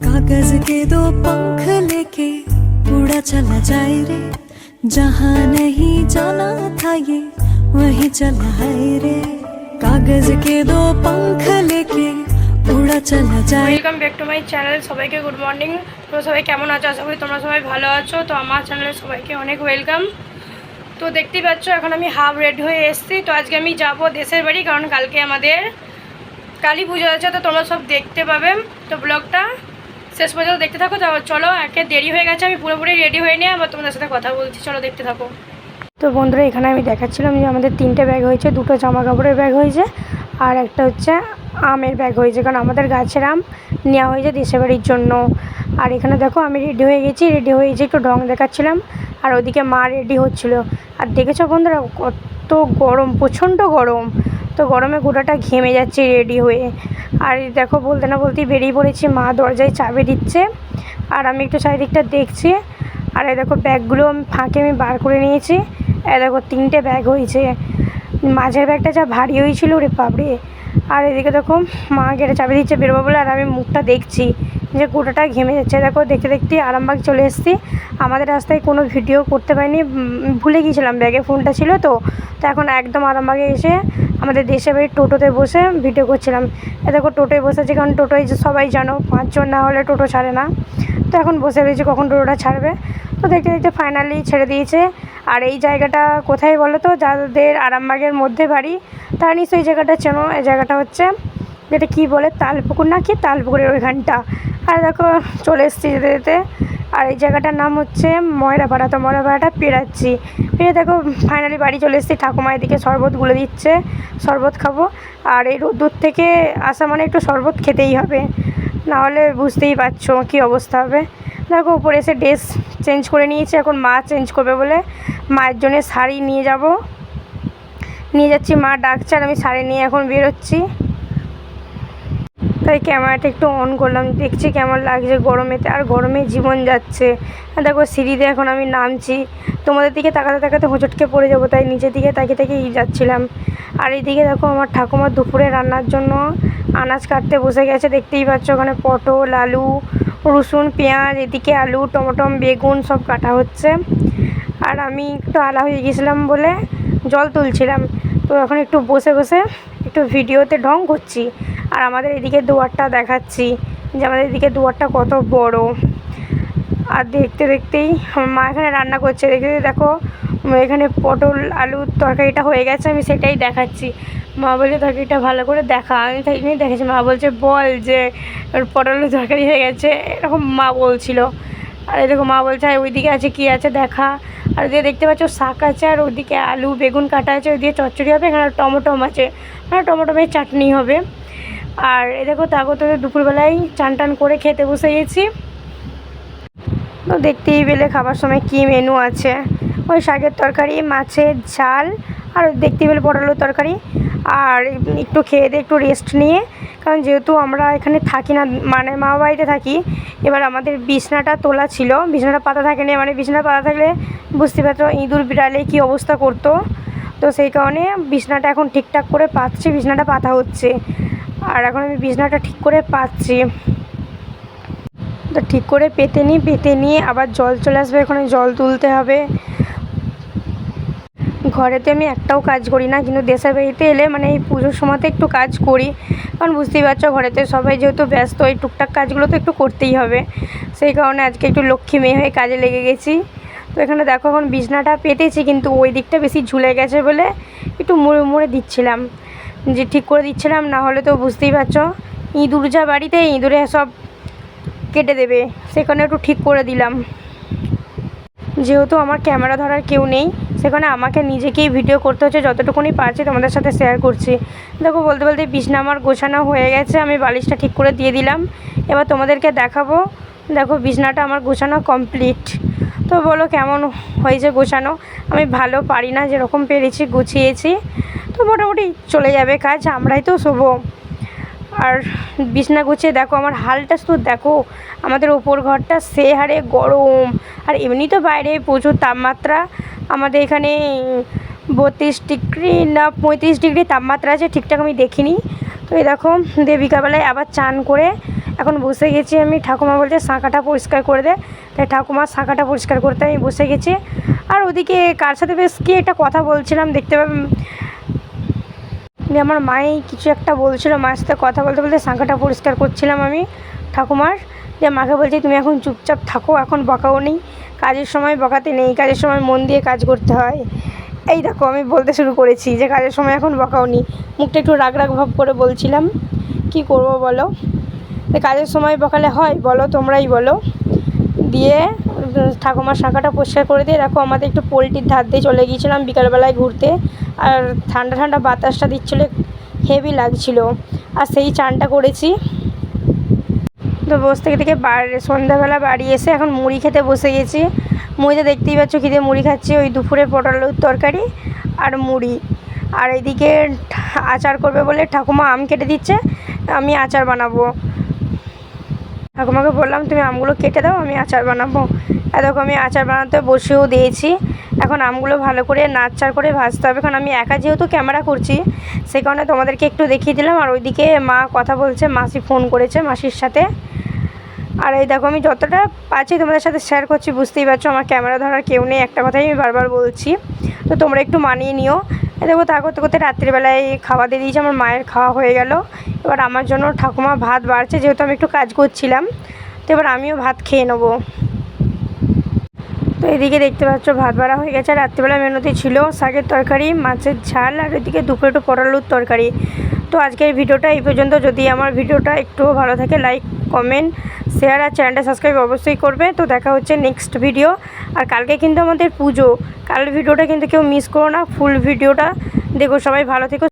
कागज के दो पंख लेके उड़ा चला जाए रे जहाँ नहीं जाना था ये वहीं चला है रे कागज के दो पंख लेके उड़ा चला जाए welcome back to my channel সবাইকে গুড মর্নিং তো সবাই কেমন আছো আশা করি তোমরা সবাই ভালো আছো তো আমার চ্যানেলে সবাইকে অনেক ওয়েলকাম তো দেখতেই পাচ্ছ এখন আমি হাফ রেড হয়ে এসেছি তো আজকে আমি যাব দেশের বাড়ি কারণ কালকে আমাদের কালী পুজো আছে তো তোমরা সব দেখতে পাবে তো ব্লগটা শেষ পর্যন্ত দেখতে থাকো চলো, একে দেরি হয়ে গেছে, আমি পুরোপুরি রেডি হয়ে নিয়ে আবার তোমাদের সাথে কথা বলছি, চলো দেখতে থাকো। তো বন্ধুরা, এখানে আমি দেখাচ্ছিলাম যে আমাদের তিনটে ব্যাগ হয়েছে, দুটো জামা কাপড়ের ব্যাগ হয়েছে, আর একটা হচ্ছে আমের ব্যাগ হয়েছে, কারণ আমাদের গাছের আম নেওয়া হয়েছে দেশে বাড়ির জন্য। আর এখানে দেখো, আমি রেডি হয়ে গেছি রেডি হয়ে গেছি একটু ঢং দেখাচ্ছিলাম, আর ওদিকে মা রেডি হচ্ছিল। আর দেখেছ বন্ধুরা কত গরম, প্রচণ্ড গরম। তো গরমে গোটাটা ঘেমে যাচ্ছে রেডি হয়ে। আর দেখো, বলতে না বলতেই বেরিয়ে পড়েছি মা, দরজায় চাবি দিচ্ছে। আর আমি একটু চারিদিকটা দেখছি। আর এই দেখো, ব্যাগগুলো আমি ফাঁকে আমি বার করে নিয়েছি। এই দেখো, তিনটে ব্যাগ হয়েছে। মাঝের ব্যাগটা যা ভারী হয়েছিল রে বাবরে আর এদিকে দেখো, মা গেটে চাবি দিচ্ছে, বেরোবো বলে, আর আমি মুখটা দেখছি। যে গোটাটা ঘেমে যাচ্ছে। দেখো, দেখতে দেখতে আরামবাগ চলে এসেছি। আমাদের রাস্তায় কোনো ভিডিও করতে পারিনি। ভুলে গিয়েছিলাম, ব্যাগে ফোনটা ছিল তো। তো এখন একদম আরামবাগে এসে আমাদের দেশে বাড়ির টোটোতে বসে ভিডিও করছিলাম। এ দেখো, টোটোয় বসেছি কারণ টোটোয় সবাই জানো, পাঁচজন না হলে টোটো ছাড়ে না। তো এখন বসে রয়েছে, কখন টোটোটা ছাড়বে? তো দেখতে দেখতে ফাইনালি ছেড়ে দিয়েছে। আর এই জায়গাটা কোথায় বলো তো? যাদের আরামবাগের মধ্যে বাড়ি তারা নিশ্চয়ই এই জায়গাটা চেনো। এই জায়গাটা হচ্ছে যেটা কী বলে, তালপুকুর না কি? তালপুকুরের ওইখানটা। আর দেখো, চলে এসেছি যেতে যেতে। আর এই জায়গাটার নাম হচ্ছে ময়রাপাড়া। তো ময়রাপাড়াটা পেরাচ্ছি। পেরে দেখো ফাইনালি বাড়ি চলে এসেছি। ঠাকুমা এদিকে শরবত গুলে দিচ্ছে। শরবত খাব। আর এই রোদ্দুর থেকে আসা মানে একটু শরবত খেতেই হবে। নাহলে বুঝতেই পারছ কী অবস্থা হবে। দেখো, উপরে এসে ড্রেস চেঞ্জ করে নিয়েছি। এখন মা চেঞ্জ করবে বলে মায়ের জন্য শাড়ি নিয়ে যাব। নিয়ে যাচ্ছি, মা ডাকছে আর আমি শাড়ি নিয়ে এখন বেরোচ্ছি। তাই ক্যামেরাটা একটু অন করলাম। দেখছি কেমন লাগছে গরমেতে, আর গরমে জীবন যাচ্ছে। দেখো, সিঁড়িতে এখন আমি নামছি। তোমাদের দিকে তাকাতে তাকাতে হোঁচটকে পড়ে যাব, তাই নিচের দিকে তাকিয়ে তাকিয়ে যাচ্ছিলাম। আর এইদিকে দেখো, আমার ঠাকুমা দুপুরে রান্নার জন্য আনাজ কাটতে বসে গেছে। দেখতেই পাচ্ছ ওখানে পটল, আলু, রসুন, পেঁয়াজ, এদিকে আলু, টমেটম, বেগুন সব কাটা হচ্ছে। আর আমি একটু আলা হয়ে গেছিলাম বলে জল তুলছিলাম। তো এখন একটু বসে বসে একটু ভিডিওতে ঢং করছি। আর আমাদের এদিকে দুয়ারটা দেখাচ্ছি যে আমাদের এদিকে দুয়ারটা কত বড়। আর দেখতে দেখতেই আমার মা এখানে রান্না করছে। দেখতে দেখো, এখানে পটল, আলুর তরকারিটা হয়ে গেছে, আমি সেটাই দেখাচ্ছি। মা বলছে, তরকারিটা ভালো করে দেখা। আমি তাই নিয়ে দেখেছি। মা বলছে, বল যে ওর পটল আলুর তরকারি হয়ে গেছে। এরকম মা বলছিল। আর দেখো, মা বলছে, "আর ওইদিকে আছে কি আছে দেখা। আর ওদিকে দেখতে পাচ্ছ, শাক আছে, আর ওদিকে আলু, বেগুন কাটা আছে, ওইদিকে চচ্চড়ি হবে, এখানে টমেটম আছে। মানে টমেটমের চাটনি হবে। আর এ দেখো তাগো তো দুপুরবেলায় চান টান করে খেতে বসে গেছি। তো দেখতেই পেলে খাবার সময় কী মেনু আছে। ওই শাকের তরকারি, মাছের ঝাল, আর দেখতেই পেলে পটলের তরকারি। আর একটু খেয়ে দিয়ে একটু রেস্ট নিয়ে, কারণ যেহেতু আমরা এখানে থাকি না মানে মা বাড়িতে থাকি, এবার আমাদের বিছনাটা তোলা ছিল। বিছনাটা পাতা থাকেনি মানে বিছনাটা পাতা থাকলে বুঝতে পারছ ইঁদুর বিড়ালে কী অবস্থা করতো। তো সেই কারণে বিছনাটা এখন ঠিকঠাক করে পাচ্ছি বিছনাটা পাতা হচ্ছে। আর এখন আমি বিছনাটা ঠিক করে পাচ্ছি। তো ঠিক করে পেতে নিই পেতে নিয়ে আবার জল চলে আসবে, এখানে জল তুলতে হবে। ঘরেতে আমি একটাও কাজ করি না, কিন্তু দেশের বাড়িতে এলে মানে এই পুজোর সময়তে একটু কাজ করি। কারণ বুঝতেই পারছ, ঘরেতে সবাই যেহেতু ব্যস্ত, এই টুকটাক কাজগুলো তো একটু করতেই হবে। সেই কারণে আজকে একটু লক্ষ্মী মেয়ে হয়ে কাজে লেগে গেছি। তো এখানে দেখো, এখন বিছনাটা পেতেছি, কিন্তু ওই দিকটা বেশি ঝুলে গেছে বলে একটু মুড়ে মুড়ে দিচ্ছিলাম। যে ঠিক করে দিচ্ছিলাম, না হলে তো বুঝতেই পারছ। ইঁদুর যা বাড়িতে, ইঁদুরে সব কেটে দেবে। সেখানে একটু ঠিক করে দিলাম। যেহেতু আমার ক্যামেরা ধরার কেউ নেই, সেখানে আমাকে নিজেকেই ভিডিও করতে হচ্ছে। যতটুকুনি পারছি তোমাদের সাথে শেয়ার করছি। দেখো, বলতে বলতে বিছনা আমার গোছানো হয়ে গেছে। আমি বালিশটা ঠিক করে দিয়ে দিলাম। এবার তোমাদেরকে দেখাবো। দেখো, বিছনাটা আমার গোছানো কমপ্লিট তো বলো, কেমন হয়েছে গোছানো? আমি ভালো পারি না, যেরকম পেরেছি, গুছিয়েছি। তো মোটামুটি চলে যাবে কাজ, আমরাই তো শোবো। আর বিছনা গুছিয়ে দেখো, আমার হালটা শুধু দেখো, আমাদের ওপর ঘরটা সে হারে গরম। আর এমনি তো বাইরে প্রচুর তাপমাত্রা, আমাদের এখানে বত্রিশ ডিগ্রি না পঁয়ত্রিশ ডিগ্রি তাপমাত্রা আছে, ঠিকঠাক আমি দেখিনি। তো এই দেখো দিয়ে আবার চান করে এখন বসে গেছি আমি, ঠাকুমা বলছে শাঁখাটা পরিষ্কার করে দে। তাই ঠাকুমার শাঁখাটা পরিষ্কার করতে আমি বসে গেছি। আর ওদিকে কার সাথে বেশ কি একটা কথা বলছিলাম, দেখতে দিয়ে আমার মাই কিছু একটা বলছিল, মায়ের সাথে কথা বলতে বলতে শাঁখাটা পরিষ্কার করছিলাম আমি ঠাকুমার। দিয়ে মাকে বলছি, তুমি এখন চুপচাপ থাকো, এখন বকাও নেই। কাজের সময় বকাতে নেই, কাজের সময় মন দিয়ে কাজ করতে হয়। এই দেখো, আমি বলতে শুরু করেছি যে কাজের সময় এখন বকাও নি মুখটা একটু রাগ রাগ ভাব করে বলছিলাম, কি করব বলো? কাজের সময় বকালে হয়, বলো, তোমরাই বলো। দিয়ে ঠাকুমার শাঁখাটা পরিষ্কার করে দিয়ে, দেখো আমাদের একটু পোলট্রির ধার দিয়ে চলে গিয়েছিলাম বিকালবেলায় ঘুরতে। আর ঠান্ডা ঠান্ডা বাতাসটা দিচ্ছিল হেভি লাগছিল। আর সেই চানটা করেছি। তো বসে থেকে থেকে বাড়ি সন্ধ্যাবেলা বাড়ি এসে এখন মুড়ি খেতে বসে গেছি। মুড়িতে দেখতেই পাচ্ছ খিদে মুড়ি খাচ্ছি, ওই দুপুরে পটল আলুর তরকারি আর মুড়ি। আর এদিকে আচার করবে বলে ঠাকুমা আম কেটে দিচ্ছে, আমি আচার বানাবো। ঠাকুমাকে বললাম, তুমি আমগুলো কেটে দাও, আমি আচার বানাবো। এতক্ষণ আমি আচার বানাতে বসেও দিয়েছি। এখন আমগুলো ভালো করে নাচার করে ভাজতে হবে। কারণ আমি একা যেহেতু ক্যামেরা করছি, সেই কারণে তোমাদেরকে একটু দেখিয়ে দিলাম। আর ওইদিকে মা কথা বলছে, মাসি ফোন করেছে মাসির সাথে। আর এই দেখো, আমি যতটা পাচ্ছি তোমাদের সাথে শেয়ার করছি, বুঝতেই পারছ, আমার ক্যামেরা ধরার কেউ নেই। একটা কথাই আমি বারবার বলছি। তো তোমরা একটু মানিয়ে নিও। দেখো, তা করতে করতে রাত্রিবেলায় খাওয়া দিয়ে দিয়েছি, আমার মায়ের খাওয়া হয়ে গেল। এবার আমার জন্য ঠাকুমা ভাত বাড়ছে, যেহেতু আমি একটু কাজ করছিলাম। তো এবার আমিও ভাত খেয়ে নেব। তো এদিকে দেখতে পাচ্ছ, ভাত বাড়া হয়ে গেছে। রাত্রিবেলা মেনুতে ছিল শাকের তরকারি, মাছের ঝাল, আর এদিকে দুপুরে একটু পটলুর তরকারি। তো আজকের ভিডিওটা এই পর্যন্ত। যদি আমার ভিডিওটা একটুও ভালো থাকে লাইক কমেন্ট শেয়ার আর চ্যানেলটা সাবস্ক্রাইব অবশ্যই করবে। তো দেখা হচ্ছে নেক্সট ভিডিও আর কালকে কিন্তু আমাদের পুজো। কাল ভিডিওটা কিন্তু কেউ মিস করো না। ফুল ভিডিওটা। দেখো সবাই ভালো থেকো